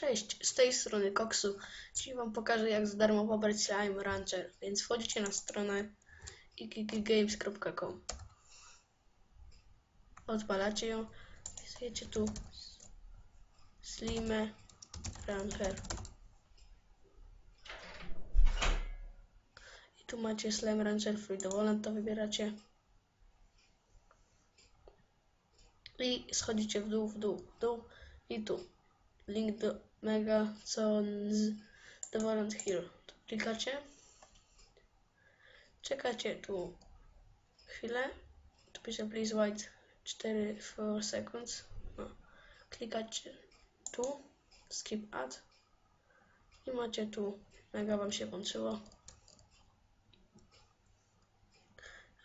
Cześć, z tej strony Koksu. Dzisiaj Wam pokażę jak za darmo pobrać Slime Rancher, więc wchodzicie na stronę ikikigames.com Odpalacie ją, wpisujecie tu Slime Rancher. I tu macie Slime Rancher Free Dowolent, to wybieracie. I schodzicie w dół, w dół, w dół. I tu. Link do Mega z Dowolent Here. Tu klikacie. Czekacie tu chwilę. Tu pisze please wait 4 4 seconds. No. Klikacie tu. Skip ad. I macie tu. Mega wam się włączyło.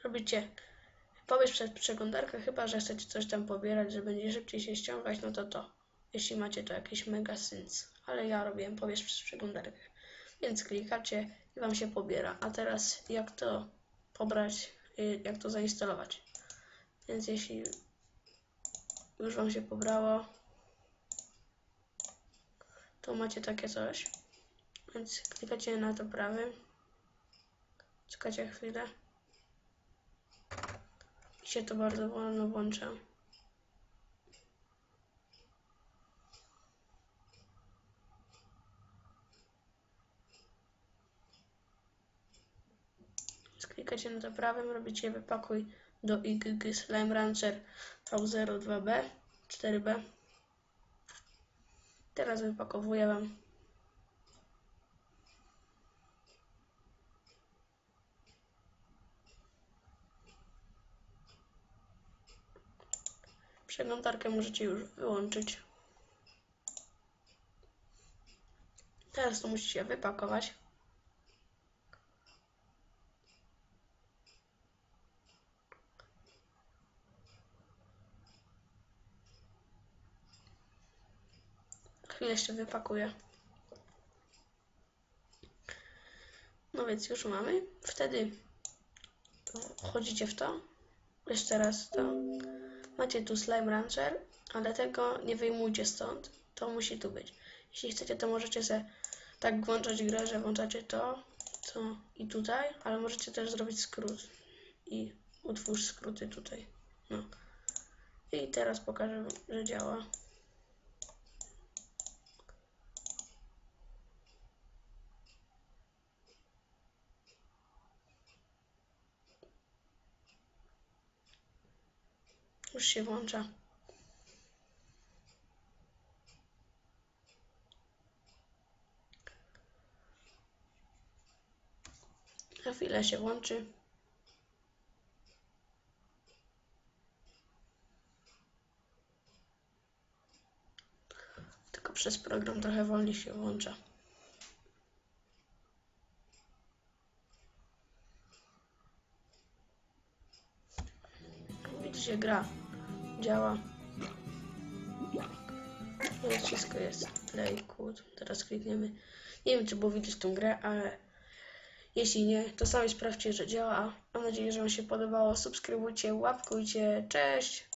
Robicie pobierz przez przeglądarkę, chyba że chcecie coś tam pobierać, że będzie szybciej się ściągać, no to to jeśli macie to jakiś mega sens. Ale ja robiłem powieść przez przeglądarkę. Więc klikacie i Wam się pobiera. A teraz jak to pobrać, y, jak to zainstalować. Więc jeśli już Wam się pobrało, to macie takie coś. Więc klikacie na to prawym. Czekacie chwilę. I się to bardzo wolno włącza. Klikacie na to prawym, robicie wypakuj do IGG Slime Rancher V02B 4B. Teraz wypakowuję Wam. Przeglądarkę możecie już wyłączyć. Teraz to musicie wypakować. Chwilę jeszcze wypakuję. No więc już mamy. Wtedy wchodzicie w to. Jeszcze raz to. Macie tu Slime Rancher, ale tego nie wyjmujcie stąd. To musi tu być. Jeśli chcecie, to możecie sobie tak włączać grę, że włączacie to, to i tutaj, ale możecie też zrobić skrót. I utwórz skróty tutaj. No. I teraz pokażę, że działa. Już się włącza. Za chwilę się włączy. Tylko przez program trochę wolniej się włącza. Widzicie, gra działa. Jest, wszystko jest. Play, code. Teraz klikniemy. Nie wiem, czy było widać tą grę, ale jeśli nie, to sami sprawdźcie, że działa. Mam nadzieję, że Wam się podobało. Subskrybujcie, łapkujcie. Cześć!